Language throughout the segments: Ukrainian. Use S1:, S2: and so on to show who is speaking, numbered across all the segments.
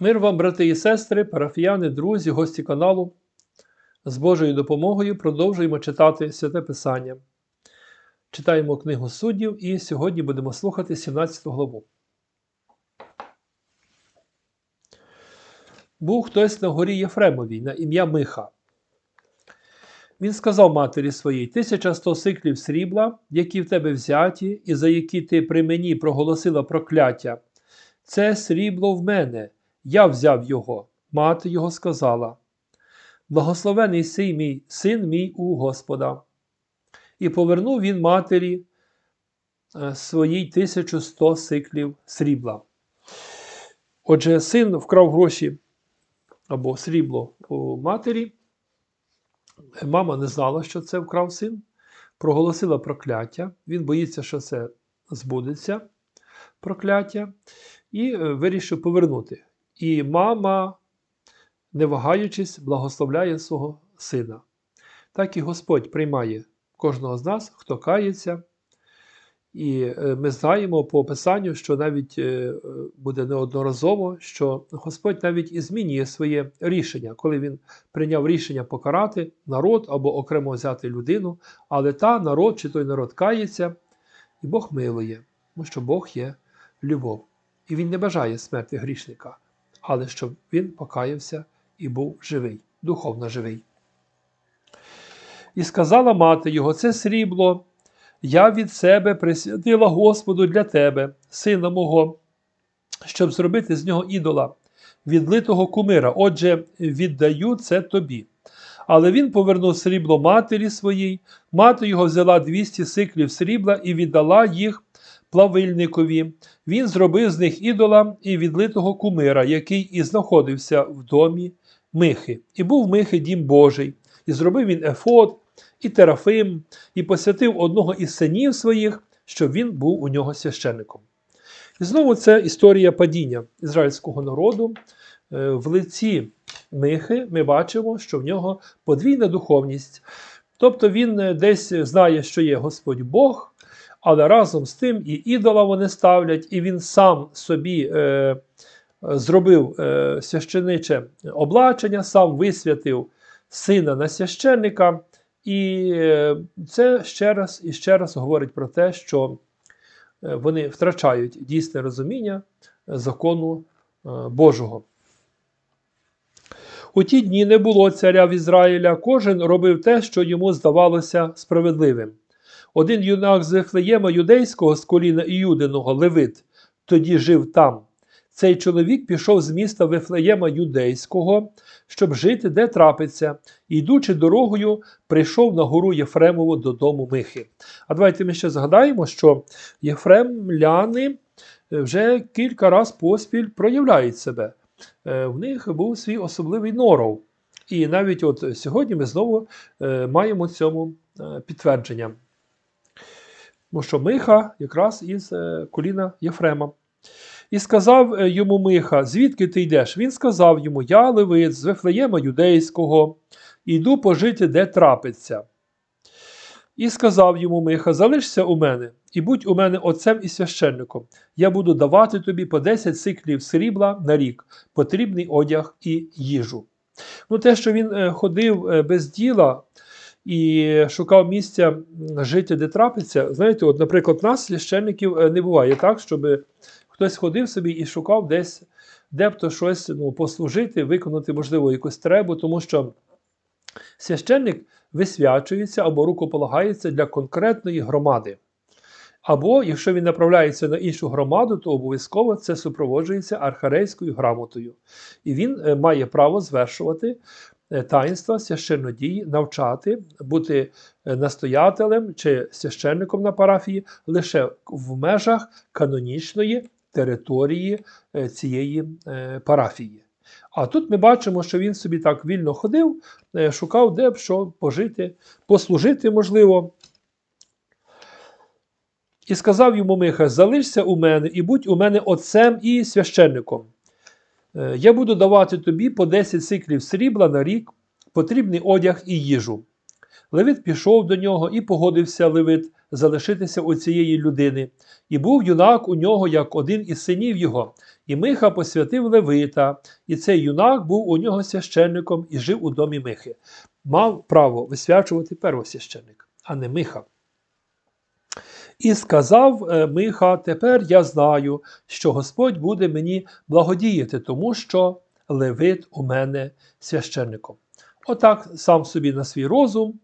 S1: Мир вам, брати і сестри, парафіяни, друзі, гості каналу. З Божою допомогою продовжуємо читати Святе Писання. Читаємо книгу суддів і сьогодні будемо слухати 17 главу. Був хтось на горі Єфремовій на ім'я Миха. Він сказав матері своїй: тисяча сто сиклів срібла, які в тебе взяті, і за які ти при мені проголосила прокляття. Це срібло в мене, я взяв його. Мати його сказала: Благословений сий мій син мій у Господа. І повернув він матері е, своїй 1100 сиклів срібла. Отже, син вкрав гроші або срібло у матері. Мама не знала, що це вкрав син, проголосила прокляття. Він боїться, що це збудеться прокляття, і е, вирішив повернути. І мама, не вагаючись, благословляє свого сина. Так і Господь приймає кожного з нас, хто кається. І е, ми знаємо по Писанню, що навіть е, буде неодноразово, що Господь навіть і змінює своє рішення, коли він прийняв рішення покарати народ або окремо взяти людину, але та народ чи той народ кається, і Бог милує, тому що Бог є любов. І Він не бажає смерті грішника, але щоб він покаявся і був живий, духовно живий. І сказала мати його: це срібло. Я від себе присвятила Господу для тебе, сина мого, щоб зробити з нього ідола, відлитого кумира. Отже, віддаю це тобі. Але він повернув срібло матері своїй, мати його взяла 200 сиклів срібла і віддала їх плавильникові. Він зробив з них ідола і відлитого кумира, який і знаходився в домі Михи. І був Михи дім Божий, і зробив він ефод і Терафим, і посвятив одного із синів своїх, щоб він був у нього священником. І знову це історія падіння ізраїльського народу. Е, в лиці Михи ми бачимо, що в нього подвійна духовність. Тобто він е, десь знає, що є Господь Бог, але разом з тим і ідола вони ставлять, і він сам собі е, зробив е, священиче облачення, сам висвятив сина на священника. І е, це ще раз і ще раз говорить про те, що е, вони втрачають дійсне розуміння закону е, Божого. У ті дні не було царя в Ізраїля, кожен робив те, що йому здавалося справедливим. Один юнак з Вифлеєма юдейського з коліна Іюдиного, Левит, тоді жив там. Цей чоловік пішов з міста Вифлеєма Юдейського, щоб жити, де трапиться, і йдучи дорогою, прийшов на гору Єфремову додому Михи. А давайте ми ще згадаємо, що єфремляни вже кілька разів поспіль проявляють себе. Е, в них був свій особливий норов. І навіть от сьогодні ми знову е, маємо цьому е, підтвердження. Тому що Миха якраз із коліна Єфрема. І сказав йому Миха, звідки ти йдеш? Він сказав йому: Я левит з Вифлеєма юдейського, йду пожити, де трапиться. І сказав йому Миха: Залишся у мене, і будь у мене отцем і священником. Я буду давати тобі по 10 сиклів срібла на рік, потрібний одяг і їжу. Ну, Те, що він ходив без діла і шукав місця жити, де трапиться, знаєте, от, наприклад, нас, священників, не буває так, щоб хтось ходив собі і шукав десь, де б то щось ну, послужити, виконати, можливо, якусь требу, тому що священник висвячується або рукополагається для конкретної громади. Або, якщо він направляється на іншу громаду, то обов'язково це супроводжується архарейською грамотою. І він е, має право звершувати е, таїнства священнодії, навчати, бути е, настоятелем чи священником на парафії лише в межах канонічної території цієї парафії. А тут ми бачимо, що він собі так вільно ходив, шукав, де б що пожити, послужити, можливо. І сказав йому Миха: Залишся у мене і будь у мене отцем і священником. Я буду давати тобі по 10 сиклів срібла на рік, потрібний одяг і їжу. Левит пішов до нього і погодився Левит залишитися у цієї людини. І був юнак у нього як один із синів його. І Миха посвятив Левита, і цей юнак був у нього священником і жив у домі Михи. Мав право висвячувати первосвященник, а не Миха. І сказав е, Миха: Тепер я знаю, що Господь буде мені благодіяти, тому що Левит у мене священником. Отак сам собі на свій розум,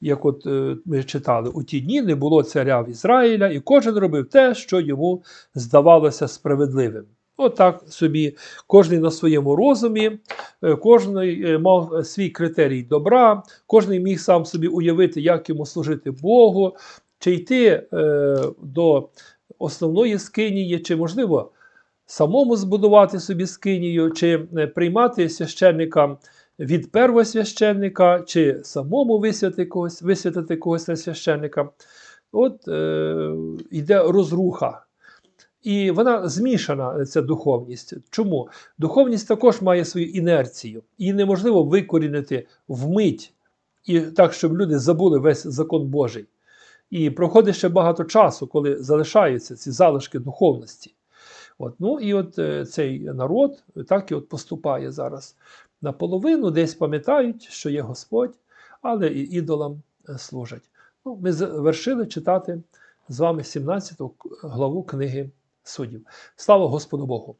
S1: як от е, ми читали, у ті дні не було царя в Ізраїля, і кожен робив те, що йому здавалося справедливим. Отак собі кожен на своєму розумі, е, кожен мав свій критерій добра, кожен міг сам собі уявити, як йому служити Богу, чи йти е, до основної скинії, чи, можливо, самому збудувати собі скинію, чи е, приймати священника від первосвященника, чи самому висвятити когось, висвятити когось на священника. От е, йде розруха. І вона змішана, ця духовність. Чому? Духовність також має свою інерцію. Її неможливо викорінити вмить, і так, щоб люди забули весь закон Божий. І проходить ще багато часу, коли залишаються ці залишки духовності. От, ну І от е, цей народ так і от поступає зараз. Наполовину десь пам'ятають, що є Господь, але і ідолам е, служать. Ну, Ми завершили читати з вами 17 главу книги суддів. Слава Господу Богу!